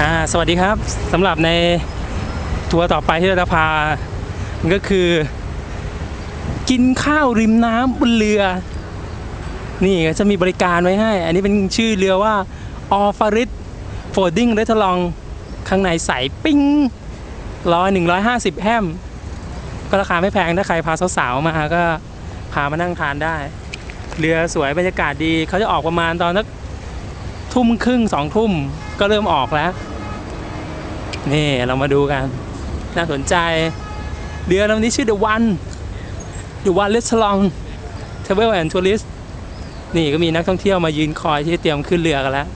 อ่าสวัสดีครับสำหรับในทัวร์ต่อไปที่เราจะพา มันก็คือ กินข้าวริมน้ำบนเรือ นี่ก็จะมีบริการไว้ให้ อันนี้เป็นชื่อเรือว่าออฟาริสโฟดดิ้งเรทลองข้างในใสปิ้งร้อยหนึ่งร้อยห้าสิบแฮมก็ราคาไม่แพงถ้าใครพาสาวๆมาก็พามานั่งทานได้ เรือสวยบรรยากาศดีเขาจะออกประมาณตอนสักทุ่มครึ่งสองทุ่ม ก็เริ่มออกแล้ว นี่เรามาดูกัน น่าสนใจ เรือลำนี้ชื่อ The One The One r e s t a u r a n t Travel and Tourist นี่ก็มีนักท่องเที่ยวมายืนคอยที่เตรียมขึ้นเรือกันแล้ว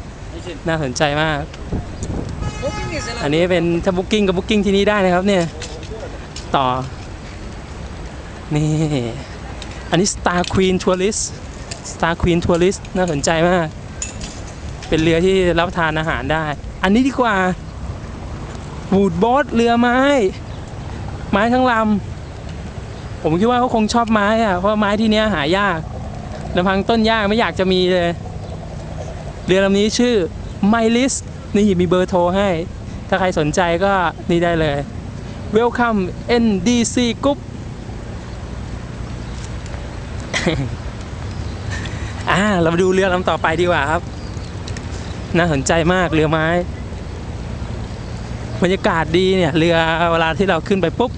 น่าสนใจมาก อันนี้เป็นถ้าบุ๊กิ้งกับบุ๊กิ้งที่นี่ได้นะครับเนี่ย ต่อ นี่ อันนี้ Star Queen Tourist Star Queen Tourist น่าสนใจมาก เป็นเรือที่รับทานอาหารได้ อันนี้ดีกว่าวูดโบ๊ทเรือไม้ ไม้ทั้งลำผมคิดว่าเขาคงชอบไม้อะเพราะไม้ที่เนี้ยหายากลำพังต้นยากไม่อยากจะมีเลยเรือลำนี้ชื่อไมลิสนี่มีเบอร์โทรให้ ถ้าใครสนใจก็นี่ได้เลย Welcome NDC Group อ่า เรามาดูเรือลำต่อไปดีกว่าครับ น่าสนใจมากเรือไม้บรรยากาศดีเนี่ยเรือเวลาที่เราขึ้นไปปุ๊บ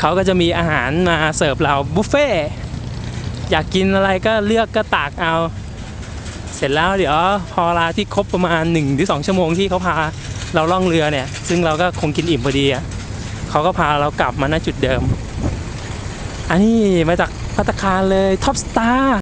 เขาก็จะมีอาหารมาเสิร์ฟเราบุฟเฟ่อยากกินอะไรก็เลือกก็ตักเอา เสร็จแล้วเดี๋ยวพอเวลาที่ครบประมาณ1-2หรือ2ชั่วโมงที่เขาพาเราล่องเรือเนี่ย ซึ่งเราก็คงกินอิ่มพอดีอะเขาก็พาเรากลับมาณจุดเดิม อันนี้มาจากพัตาคารเลยท็อปสตาร์